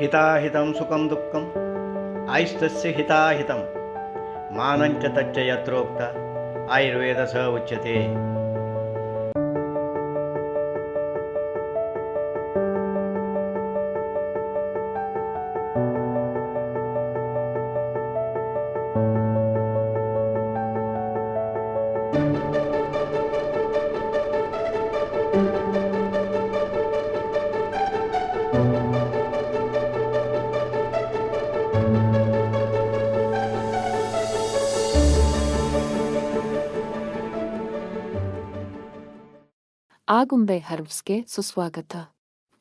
హితాహితం సుఖం దుఃఖం ఐస్తస్య హితాహితం మానంచ తచ్చయత్రోక్త ఆయుర్వేద స ఉచ్యతే ಆಗುಂಬೆ ಹರ್ಬ್ಸ್ಗೆ ಸುಸ್ವಾಗತ.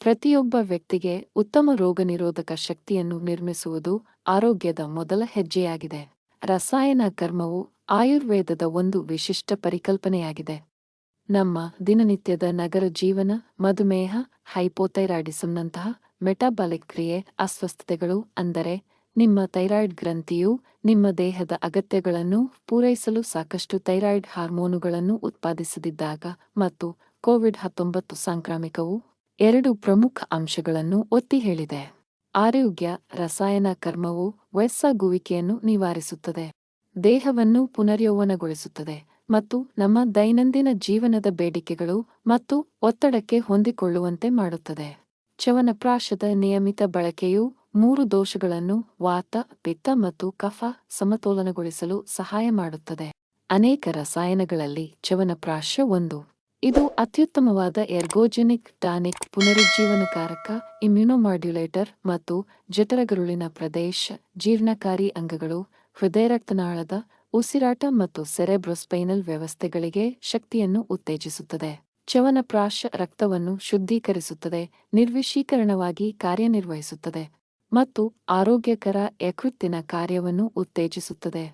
ಪ್ರತಿಯೊಬ್ಬ ವ್ಯಕ್ತಿಗೆ ಉತ್ತಮ ರೋಗನಿರೋಧಕ ಶಕ್ತಿಯನ್ನು ನಿರ್ಮಿಸುವುದು ಆರೋಗ್ಯದ ಮೊದಲ ಹೆಜ್ಜೆಯಾಗಿದೆ. ರಸಾಯನ ಕರ್ಮವು ಆಯುರ್ವೇದದ ಒಂದು ವಿಶಿಷ್ಟ ಪರಿಕಲ್ಪನೆಯಾಗಿದೆ. ನಮ್ಮ ದಿನನಿತ್ಯದ ನಗರ ಜೀವನ, ಮಧುಮೇಹ, ಹೈಪೋಥೈರಾಯ್ಡಿಸಂನಂತಹ ಮೆಟಾಬಾಲಿಕ್ ಕ್ರಿಯೆ ಅಸ್ವಸ್ಥತೆಗಳು ಅಂದರೆ ನಿಮ್ಮ ಥೈರಾಯ್ಡ್ ಗ್ರಂಥಿಯು ನಿಮ್ಮ ದೇಹದ ಅಗತ್ಯಗಳನ್ನು ಪೂರೈಸಲು ಸಾಕಷ್ಟು ಥೈರಾಯ್ಡ್ ಹಾರ್ಮೋನುಗಳನ್ನು ಉತ್ಪಾದಿಸದಿದ್ದಾಗ ಮತ್ತು ಕೋವಿಡ್ ಹತ್ತೊಂಬತ್ತು ಸಾಂಕ್ರಾಮಿಕವು ಎರಡು ಪ್ರಮುಖ ಅಂಶಗಳನ್ನು ಒತ್ತಿ ಹೇಳಿದೆ. ಆರೋಗ್ಯ, ರಸಾಯನ ಕರ್ಮವು ವಯಸ್ಸಾಗುವಿಕೆಯನ್ನು ನಿವಾರಿಸುತ್ತದೆ. ದೇಹವನ್ನು ಪುನರ್ಯೌವನಗೊಳಿಸುತ್ತದೆ ಮತ್ತು ನಮ್ಮ ದೈನಂದಿನ ಜೀವನದ ಬೇಡಿಕೆಗಳು ಮತ್ತು ಒತ್ತಡಕ್ಕೆ ಹೊಂದಿಕೊಳ್ಳುವಂತೆ ಮಾಡುತ್ತದೆ. ಚವನಪ್ರಾಶದ ನಿಯಮಿತ ಬಳಕೆಯು ಮೂರು ದೋಷಗಳನ್ನು ವಾತ, ಪಿತ್ತ ಮತ್ತು ಕಫ ಸಮತೋಲನಗೊಳಿಸಲು ಸಹಾಯ ಮಾಡುತ್ತದೆ. ಅನೇಕ ರಸಾಯನಗಳಲ್ಲಿ ಚವನಪ್ರಾಶ ಒಂದು. ಇದು ಅತ್ಯುತ್ತಮವಾದ ಎರ್ಗೋಜೆನಿಕ್ ಟಾನಿಕ್ ಪುನರುಜ್ಜೀವನಕಾರಕ ಇಮ್ಯುನೊಮಾಡ್ಯುಲೇಟರ್ ಮತ್ತು ಜಠರಗರುಳಿನ ಪ್ರದೇಶ ಜೀರ್ಣಕಾರಿ ಅಂಗಗಳು ಹೃದಯ ರಕ್ತನಾಳದ ಉಸಿರಾಟ ಮತ್ತು ಸೆರೆಬ್ರೊಸ್ಪೈನಲ್ ವ್ಯವಸ್ಥೆಗಳಿಗೆ ಶಕ್ತಿಯನ್ನು ಉತ್ತೇಜಿಸುತ್ತದೆ. ಚವನಪ್ರಾಶ ರಕ್ತವನ್ನು ಶುದ್ಧೀಕರಿಸುತ್ತದೆ ನಿರ್ವಿಶೀಕರಣವಾಗಿ ಕಾರ್ಯನಿರ್ವಹಿಸುತ್ತದೆ ಮತ್ತು ಆರೋಗ್ಯಕರ ಯಕೃತ್ತಿನ ಕಾರ್ಯವನ್ನು ಉತ್ತೇಜಿಸುತ್ತದೆ.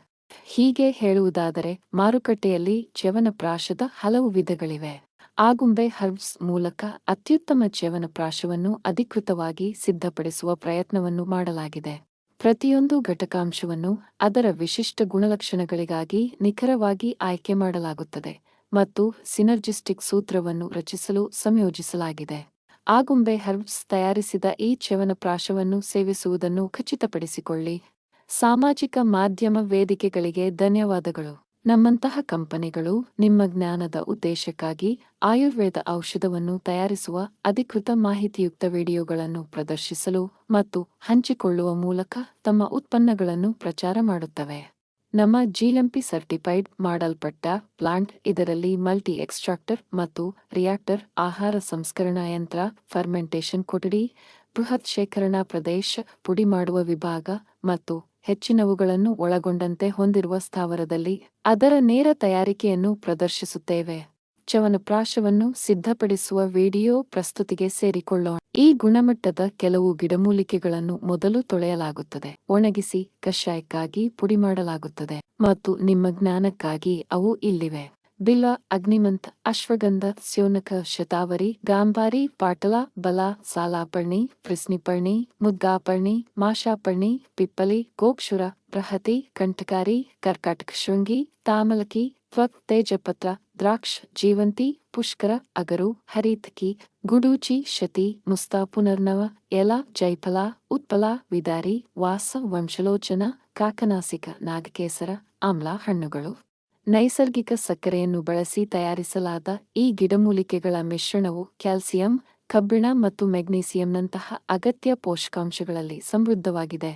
ಹೀಗೆ ಹೇಳುವುದಾದರೆ ಮಾರುಕಟ್ಟೆಯಲ್ಲಿ ಚ್ಯವನಪ್ರಾಶದ ಹಲವು ವಿಧಗಳಿವೆ. ಆಗುಂಬೆ ಹರ್ಬ್ಸ್ ಮೂಲಕ ಅತ್ಯುತ್ತಮ ಚ್ಯವನಪ್ರಾಶವನ್ನು ಅಧಿಕೃತವಾಗಿ ಸಿದ್ಧಪಡಿಸುವ ಪ್ರಯತ್ನವನ್ನು ಮಾಡಲಾಗಿದೆ. ಪ್ರತಿಯೊಂದು ಘಟಕಾಂಶವನ್ನು ಅದರ ವಿಶಿಷ್ಟ ಗುಣಲಕ್ಷಣಗಳಿಗಾಗಿ ನಿಖರವಾಗಿ ಆಯ್ಕೆ ಮಾಡಲಾಗುತ್ತದೆ ಮತ್ತು ಸಿನರ್ಜಿಸ್ಟಿಕ್ ಸೂತ್ರವನ್ನು ರಚಿಸಲು ಸಂಯೋಜಿಸಲಾಗಿದೆ. ಆಗುಂಬೆ ಹರ್ಬ್ಸ್ ತಯಾರಿಸಿದ ಈ ಚ್ಯವನಪ್ರಾಶವನ್ನು ಸೇವಿಸುವುದನ್ನು ಖಚಿತಪಡಿಸಿಕೊಳ್ಳಿ. ಸಾಮಾಜಿಕ ಮಾಧ್ಯಮ ವೇದಿಕೆಗಳಿಗೆ ಧನ್ಯವಾದಗಳು. ನಮ್ಮಂತಹ ಕಂಪನಿಗಳು ನಿಮ್ಮ ಜ್ಞಾನದ ಉದ್ದೇಶಕ್ಕಾಗಿ ಆಯುರ್ವೇದ ಔಷಧವನ್ನು ತಯಾರಿಸುವ ಅಧಿಕೃತ ಮಾಹಿತಿಯುಕ್ತ ವಿಡಿಯೋಗಳನ್ನು ಪ್ರದರ್ಶಿಸಲು ಮತ್ತು ಹಂಚಿಕೊಳ್ಳುವ ಮೂಲಕ ತಮ್ಮ ಉತ್ಪನ್ನಗಳನ್ನು ಪ್ರಚಾರ ಮಾಡುತ್ತವೆ. ನಮ್ಮ ಜಿಎಂಪಿ ಸರ್ಟಿಫೈಡ್ ಮಾಡಲ್ಪಟ್ಟ ಪ್ಲಾಂಟ್ ಇದರಲ್ಲಿ ಮಲ್ಟಿ ಎಕ್ಸ್ಟ್ರಾಕ್ಟರ್ ಮತ್ತು ರಿಯಾಕ್ಟರ್ ಆಹಾರ ಸಂಸ್ಕರಣಾ ಯಂತ್ರ, ಫರ್ಮೆಂಟೇಷನ್ ಕೊಠಡಿ, ಬೃಹತ್ ಶೇಖರಣಾ ಪ್ರದೇಶ, ಪುಡಿ ಮಾಡುವ ವಿಭಾಗ ಮತ್ತು ಹೆಚ್ಚಿನವುಗಳನ್ನು ಒಳಗೊಂಡಂತೆ ಹೊಂದಿರುವ ಸ್ಥಾವರದಲ್ಲಿ ಅದರ ನೇರ ತಯಾರಿಕೆಯನ್ನು ಪ್ರದರ್ಶಿಸುತ್ತೇವೆ. ಚವನಪ್ರಾಶವನ್ನು ಸಿದ್ಧಪಡಿಸುವ ವಿಡಿಯೋ ಪ್ರಸ್ತುತಿಗೆ ಸೇರಿಕೊಳ್ಳೋಣ. ಈ ಗುಣಮಟ್ಟದ ಕೆಲವು ಗಿಡಮೂಲಿಕೆಗಳನ್ನು ಮೊದಲು ತೊಳೆಯಲಾಗುತ್ತದೆ. ಒಣಗಿಸಿ ಕಷಾಯಕ್ಕಾಗಿ ಪುಡಿ ಮಾಡಲಾಗುತ್ತದೆ ಮತ್ತು ನಿಮ್ಮ ಜ್ಞಾನಕ್ಕಾಗಿ ಅವು ಇಲ್ಲಿವೆ. ಬಿಲ್ಲ ಅಗ್ನಿಮಂತ್, ಅಶ್ವಗಂಧ, ಸ್ಯೋನಕ, ಶತಾವರಿ, ಗಾಂಬಾರಿ, ಪಾಟಲ, ಬಲ, ಸಾಲಾಪರ್ಣಿ, ಪ್ರಸ್ನಿಪರ್ಣಿ, ಮುದ್ಗಾಪರ್ಣಿ, ಮಾಶಾಪರ್ಣಿ, ಪಿಪ್ಪಲಿ, ಗೋಕ್ಷುರ ಪ್ರಹತಿ ಕಂಠಕಾರಿ, ಕರ್ಕಾಟಕ ಶೃಂಗಿ, ತಾಮಲಕಿ, ತ್ವಕ್, ತೇಜಪತ್ರ, ದ್ರಾಕ್ಷ, ಜೀವಂತಿ, ಪುಷ್ಕರ, ಅಗರು, ಹರಿತಕಿ, ಗುಡೂಚಿ, ಶತಿ, ಮುಸ್ತಾ, ಪುನರ್ನವ, ಎಲ, ಜೈಫಲ, ಉತ್ಪಲ, ವಿದಾರಿ, ವಾಸ, ವಂಶಲೋಚನ, ಕಾಕನಾಸಿಕ, ನಾಗಕೇಸರ, ಆಮ್ಲ, ಹಣ್ಣುಗಳು. ನೈಸರ್ಗಿಕ ಸಕ್ಕರೆಯನ್ನು ಬಳಸಿ ತಯಾರಿಸಲಾದ ಈ ಗಿಡಮೂಲಿಕೆಗಳ ಮಿಶ್ರಣವು ಕ್ಯಾಲ್ಸಿಯಂ, ಕಬ್ಬಿಣ ಮತ್ತು ಮೆಗ್ನೀಸಿಯಂನಂತಹ ಅಗತ್ಯ ಪೋಷಕಾಂಶಗಳಲ್ಲಿ ಸಮೃದ್ಧವಾಗಿದೆ.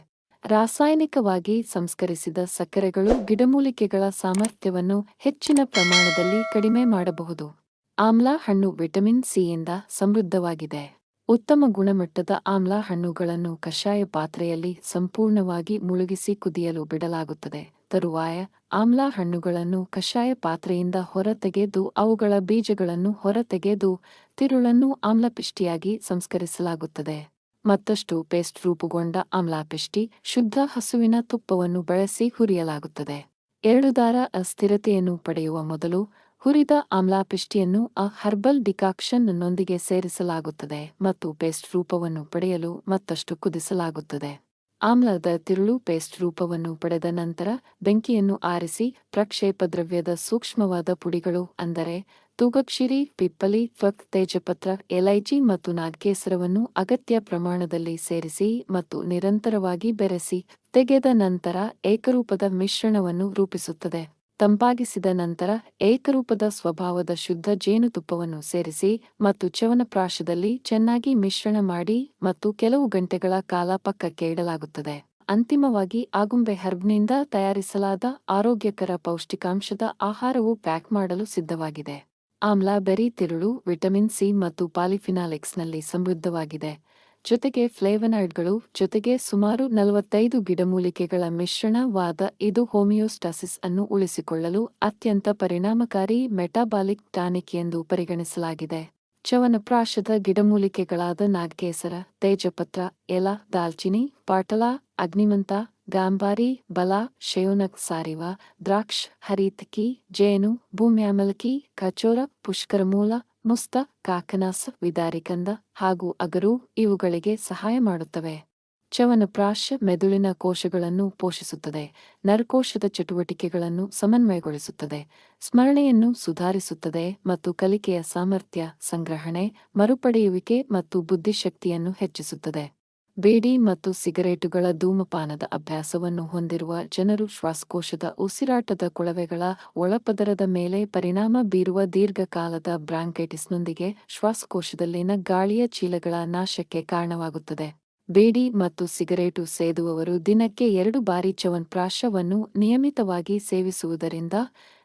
ರಾಸಾಯನಿಕವಾಗಿ ಸಂಸ್ಕರಿಸಿದ ಸಕ್ಕರೆಗಳು ಗಿಡಮೂಲಿಕೆಗಳ ಸಾಮರ್ಥ್ಯವನ್ನು ಹೆಚ್ಚಿನ ಪ್ರಮಾಣದಲ್ಲಿ ಕಡಿಮೆ ಮಾಡಬಹುದು. ಆಮ್ಲ ಹಣ್ಣು ವಿಟಮಿನ್ ಸಿಯಿಂದ ಸಮೃದ್ಧವಾಗಿದೆ. ಉತ್ತಮ ಗುಣಮಟ್ಟದ ಆಮ್ಲ ಹಣ್ಣುಗಳನ್ನು ಕಷಾಯ ಪಾತ್ರೆಯಲ್ಲಿ ಸಂಪೂರ್ಣವಾಗಿ ಮುಳುಗಿಸಿ ಕುದಿಯಲು ಬಿಡಲಾಗುತ್ತದೆ. ತರುವಾಯ ಆಮ್ಲ ಹಣ್ಣುಗಳನ್ನು ಕಷಾಯ ಪಾತ್ರೆಯಿಂದ ಹೊರತೆಗೆದು ಅವುಗಳ ಬೀಜಗಳನ್ನು ಹೊರತೆಗೆದು ತಿರುಳನ್ನು ಆಮ್ಲಪಿಷ್ಟಿಯಾಗಿ ಸಂಸ್ಕರಿಸಲಾಗುತ್ತದೆ. ಮತ್ತಷ್ಟು ಪೇಸ್ಟ್ ರೂಪುಗೊಂಡ ಆಮ್ಲಾಪಿಷ್ಟಿ ಶುದ್ಧ ಹಸುವಿನ ತುಪ್ಪವನ್ನು ಬಳಸಿ ಹುರಿಯಲಾಗುತ್ತದೆ. ಎರಡುದಾರ ಅಸ್ಥಿರತೆಯನ್ನು ಪಡೆಯುವ ಮೊದಲು ಹುರಿದ ಆಮ್ಲಾಪಿಷ್ಟಿಯನ್ನು ಆ ಹರ್ಬಲ್ ಡಿಕಾಕ್ಷನ್ ನೊಂದಿಗೆ ಸೇರಿಸಲಾಗುತ್ತದೆ ಮತ್ತು ಪೇಸ್ಟ್ ರೂಪವನ್ನು ಪಡೆಯಲು ಮತ್ತಷ್ಟು ಕುದಿಸಲಾಗುತ್ತದೆ. ಆಮ್ಲದ ತಿರುಳು ಪೇಸ್ಟ್ ರೂಪವನ್ನು ಪಡೆದ ನಂತರ ಬೆಂಕಿಯನ್ನು ಆರಿಸಿ ಪ್ರಕ್ಷೇಪ ದ್ರವ್ಯದ ಸೂಕ್ಷ್ಮವಾದ ಪುಡಿಗಳು ಅಂದರೆ ತೂಗಕ್ಷಿರಿ, ಪಿಪ್ಪಲಿ, ಫಕ್, ತೇಜಪತ್ರ ಎಲೈಚಿ ಮತ್ತು ನಾಗ್ಕೇಸರವನ್ನು ಅಗತ್ಯ ಪ್ರಮಾಣದಲ್ಲಿ ಸೇರಿಸಿ ಮತ್ತು ನಿರಂತರವಾಗಿ ಬೆರೆಸಿ ತೆಗೆದ ನಂತರ ಏಕರೂಪದ ಮಿಶ್ರಣವನ್ನು ರೂಪಿಸುತ್ತದೆ. ತಂಪಾಗಿಸಿದ ನಂತರ ಏಕರೂಪದ ಸ್ವಭಾವದ ಶುದ್ಧ ಜೇನುತುಪ್ಪವನ್ನು ಸೇರಿಸಿ ಮತ್ತು ಚವನಪ್ರಾಶದಲ್ಲಿ ಚೆನ್ನಾಗಿ ಮಿಶ್ರಣ ಮಾಡಿ ಮತ್ತು ಕೆಲವು ಗಂಟೆಗಳ ಕಾಲ ಪಕ್ಕಕ್ಕೆ ಇಡಲಾಗುತ್ತದೆ. ಅಂತಿಮವಾಗಿ ಆಗುಂಬೆ ಹರ್ಬ್ನಿಂದ ತಯಾರಿಸಲಾದ ಆರೋಗ್ಯಕರ ಪೌಷ್ಟಿಕಾಂಶದ ಆಹಾರವು ಪ್ಯಾಕ್ ಮಾಡಲು ಸಿದ್ಧವಾಗಿದೆ. ಆಮ್ಲ ಬೆರಿ ತಿರುಳು, ವಿಟಮಿನ್ ಸಿ ಮತ್ತು ಪಾಲಿಫಿನಾಲಿಕ್ಸ್ನಲ್ಲಿ ಸಮೃದ್ಧವಾಗಿದೆ. ಜೊತೆಗೆ ಫ್ಲೇವನಾಯ್ಡ್ಗಳು, ಜೊತೆಗೆ ಸುಮಾರು ನಲವತ್ತೈದು ಗಿಡಮೂಲಿಕೆಗಳ ಮಿಶ್ರಣವಾದ ಇದು ಹೋಮಿಯೋಸ್ಟಾಸಿಸ್ ಅನ್ನು ಉಳಿಸಿಕೊಳ್ಳಲು ಅತ್ಯಂತ ಪರಿಣಾಮಕಾರಿ ಮೆಟಾಬಾಲಿಕ್ ಟಾನಿಕ್ ಎಂದು ಪರಿಗಣಿಸಲಾಗಿದೆ. ಚವನಪ್ರಾಶದ ಗಿಡಮೂಲಿಕೆಗಳಾದ ನಾಗಕೇಸರ, ತೇಜಪತ್ರ, ಎಲ, ದಾಲ್ಚಿನಿ, ಪಾಟಲ, ಅಗ್ನಿಮಂತ, ಗಾಂಬಾರಿ, ಬಲ, ಶಯೋನಕ್ ಸಾರಿವ, ದ್ರಾಕ್ಷ ಹರಿತಕಿ ಜೇನು, ಭೂಮ್ಯಾಮಲಕಿ, ಕಚೋರ, ಪುಷ್ಕರಮೂಲ ಮುಸ್ತ, ಕಾಕನಾಸ, ವಿದಾರಿಕಂದ ಹಾಗೂ ಅಗರು ಇವುಗಳಿಗೆ ಸಹಾಯ ಮಾಡುತ್ತವೆ. ಚವನಪ್ರಾಶ ಮೆದುಳಿನ ಕೋಶಗಳನ್ನು ಪೋಷಿಸುತ್ತದೆ. ನರಕೋಶದ ಚಟುವಟಿಕೆಗಳನ್ನು ಸಮನ್ವಯಗೊಳಿಸುತ್ತದೆ. ಸ್ಮರಣೆಯನ್ನು ಸುಧಾರಿಸುತ್ತದೆ ಮತ್ತು ಕಲಿಕೆಯ ಸಾಮರ್ಥ್ಯ ಸಂಗ್ರಹಣೆ, ಮರುಪಡೆಯುವಿಕೆ ಮತ್ತು ಬುದ್ಧಿಶಕ್ತಿಯನ್ನು ಹೆಚ್ಚಿಸುತ್ತದೆ. ಬೇಡಿ ಮತ್ತು ಸಿಗರೇಟುಗಳ ಧೂಮಪಾನದ ಅಭ್ಯಾಸವನ್ನು ಹೊಂದಿರುವ ಜನರು ಶ್ವಾಸಕೋಶದ ಉಸಿರಾಟದ ಕೊಳವೆಗಳ ಒಳಪದರದ ಮೇಲೆ ಪರಿಣಾಮ ಬೀರುವ ದೀರ್ಘಕಾಲದ ಬ್ರಾಂಕೈಟಿಸ್ನೊಂದಿಗೆ ಶ್ವಾಸಕೋಶದಲ್ಲಿನ ಗಾಳಿಯ ಚೀಲಗಳ ನಾಶಕ್ಕೆ ಕಾರಣವಾಗುತ್ತದೆ. ಬೇಡಿ ಮತ್ತು ಸಿಗರೇಟು ಸೇದುವವರು ದಿನಕ್ಕೆ ಎರಡು ಬಾರಿ ಚವನ್ ಪ್ರಾಶವನ್ನು ನಿಯಮಿತವಾಗಿ ಸೇವಿಸುವುದರಿಂದ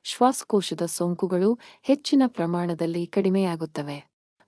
ಶ್ವಾಸಕೋಶದ ಸೋಂಕುಗಳು ಹೆಚ್ಚಿನ ಪ್ರಮಾಣದಲ್ಲಿ ಕಡಿಮೆಯಾಗುತ್ತವೆ.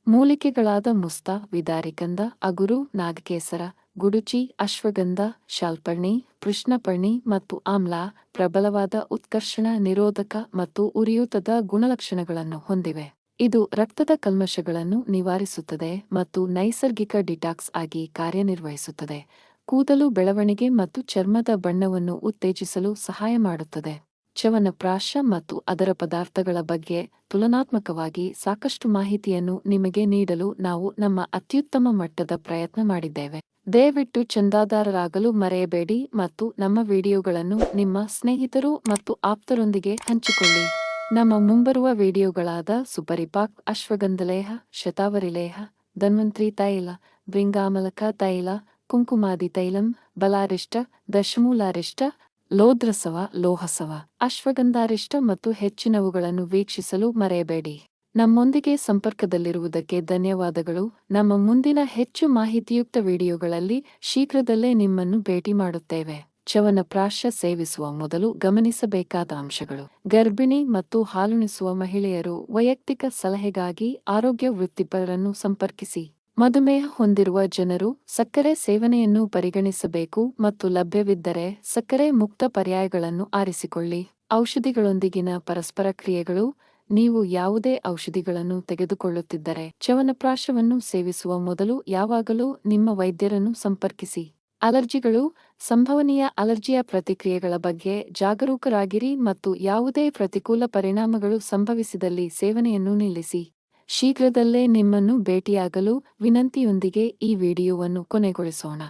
ಮೂಲಿಕೆಗಳಾದ ಮುಸ್ತಾ ವಿದಾರಿಕಂದ ಅಗುರು, ನಾಗಕೇಸರ, ಗುಡುಚಿ, ಅಶ್ವಗಂಧ, ಶಾಲ್ಪರ್ಣಿ, ಕೃಷ್ಣಪರ್ಣಿ ಮತ್ತು ಆಮ್ಲ ಪ್ರಬಲವಾದ ಉತ್ಕರ್ಷಣ ನಿರೋಧಕ ಮತ್ತು ಉರಿಯೂತದ ಗುಣಲಕ್ಷಣಗಳನ್ನು ಹೊಂದಿವೆ. ಇದು ರಕ್ತದ ಕಲ್ಮಶಗಳನ್ನು ನಿವಾರಿಸುತ್ತದೆ ಮತ್ತು ನೈಸರ್ಗಿಕ ಡಿಟಾಕ್ಸ್ ಆಗಿ ಕಾರ್ಯನಿರ್ವಹಿಸುತ್ತದೆ. ಕೂದಲು ಬೆಳವಣಿಗೆ ಮತ್ತು ಚರ್ಮದ ಬಣ್ಣವನ್ನು ಉತ್ತೇಜಿಸಲು ಸಹಾಯ ಮಾಡುತ್ತದೆ. ಚವನಪ್ರಾಶ ಮತ್ತು ಅದರ ಪದಾರ್ಥಗಳ ಬಗ್ಗೆ ತುಲನಾತ್ಮಕವಾಗಿ ಸಾಕಷ್ಟು ಮಾಹಿತಿಯನ್ನು ನಿಮಗೆ ನೀಡಲು ನಾವು ನಮ್ಮ ಅತ್ಯುತ್ತಮ ಮಟ್ಟದ ಪ್ರಯತ್ನ ಮಾಡಿದ್ದೇವೆ. ದಯವಿಟ್ಟು ಚಂದಾದಾರರಾಗಲು ಮರೆಯಬೇಡಿ ಮತ್ತು ನಮ್ಮ ವಿಡಿಯೋಗಳನ್ನು ನಿಮ್ಮ ಸ್ನೇಹಿತರು ಮತ್ತು ಆಪ್ತರೊಂದಿಗೆ ಹಂಚಿಕೊಳ್ಳಿ. ನಮ್ಮ ಮುಂಬರುವ ವಿಡಿಯೋಗಳಾದ ಸುಪರಿಪಾಕ್ ಅಶ್ವಗಂಧಲೇಹ ಶತಾವರಿಲೇಹ ಧನ್ವಂತ್ರಿ ತೈಲ, ಬೃಂಗಾಮಲಕ ತೈಲ, ಕುಂಕುಮಾದಿ ತೈಲಂ, ಬಲಾರಿಷ್ಟ, ದಶಮೂಲಾರಿಷ್ಟ ಲೋದ್ರಸವ, ಲೋಹಸವ, ಅಶ್ವಗಂಧಾರಿಷ್ಟ ಮತ್ತು ಹೆಚ್ಚಿನವುಗಳನ್ನು ವೀಕ್ಷಿಸಲು ಮರೆಯಬೇಡಿ. ನಮ್ಮೊಂದಿಗೆ ಸಂಪರ್ಕದಲ್ಲಿರುವುದಕ್ಕೆ ಧನ್ಯವಾದಗಳು. ನಮ್ಮ ಮುಂದಿನ ಹೆಚ್ಚು ಮಾಹಿತಿಯುಕ್ತ ವಿಡಿಯೋಗಳಲ್ಲಿ ಶೀಘ್ರದಲ್ಲೇ ನಿಮ್ಮನ್ನು ಭೇಟಿ ಮಾಡುತ್ತೇವೆ. ಚವನ ಪ್ರಾಶ್ಯ ಸೇವಿಸುವ ಮೊದಲು ಗಮನಿಸಬೇಕಾದ ಅಂಶಗಳು. ಗರ್ಭಿಣಿ ಮತ್ತು ಹಾಲುಣಿಸುವ ಮಹಿಳೆಯರು ವೈಯಕ್ತಿಕ ಸಲಹೆಗಾಗಿ ಆರೋಗ್ಯ ವೃತ್ತಿಪರರನ್ನು ಸಂಪರ್ಕಿಸಿ. ಮಧುಮೇಹ ಹೊಂದಿರುವ ಜನರು ಸಕ್ಕರೆ ಸೇವನೆಯನ್ನು ಪರಿಗಣಿಸಬೇಕು ಮತ್ತು ಲಭ್ಯವಿದ್ದರೆ ಸಕ್ಕರೆ ಮುಕ್ತ ಪರ್ಯಾಯಗಳನ್ನು ಆರಿಸಿಕೊಳ್ಳಿ. ಔಷಧಿಗಳೊಂದಿಗಿನ ಪರಸ್ಪರ ಕ್ರಿಯೆಗಳು, ನೀವು ಯಾವುದೇ ಔಷಧಿಗಳನ್ನು ತೆಗೆದುಕೊಳ್ಳುತ್ತಿದ್ದರೆ ಚವನಪ್ರಾಶವನ್ನು ಸೇವಿಸುವ ಮೊದಲು ಯಾವಾಗಲೂ ನಿಮ್ಮ ವೈದ್ಯರನ್ನು ಸಂಪರ್ಕಿಸಿ. ಅಲರ್ಜಿಗಳು, ಸಂಭವನೀಯ ಅಲರ್ಜಿಯ ಪ್ರತಿಕ್ರಿಯೆಗಳ ಬಗ್ಗೆ ಜಾಗರೂಕರಾಗಿರಿ ಮತ್ತು ಯಾವುದೇ ಪ್ರತಿಕೂಲ ಪರಿಣಾಮಗಳು ಸಂಭವಿಸಿದಲ್ಲಿ ಸೇವನೆಯನ್ನು ನಿಲ್ಲಿಸಿ. ಶೀಘ್ರದಲ್ಲೇ ನಿಮ್ಮನ್ನು ಭೇಟಿಯಾಗಲು ವಿನಂತಿಯೊಂದಿಗೆ ಈ ವಿಡಿಯೋವನ್ನು ಕೊನೆಗೊಳಿಸೋಣ.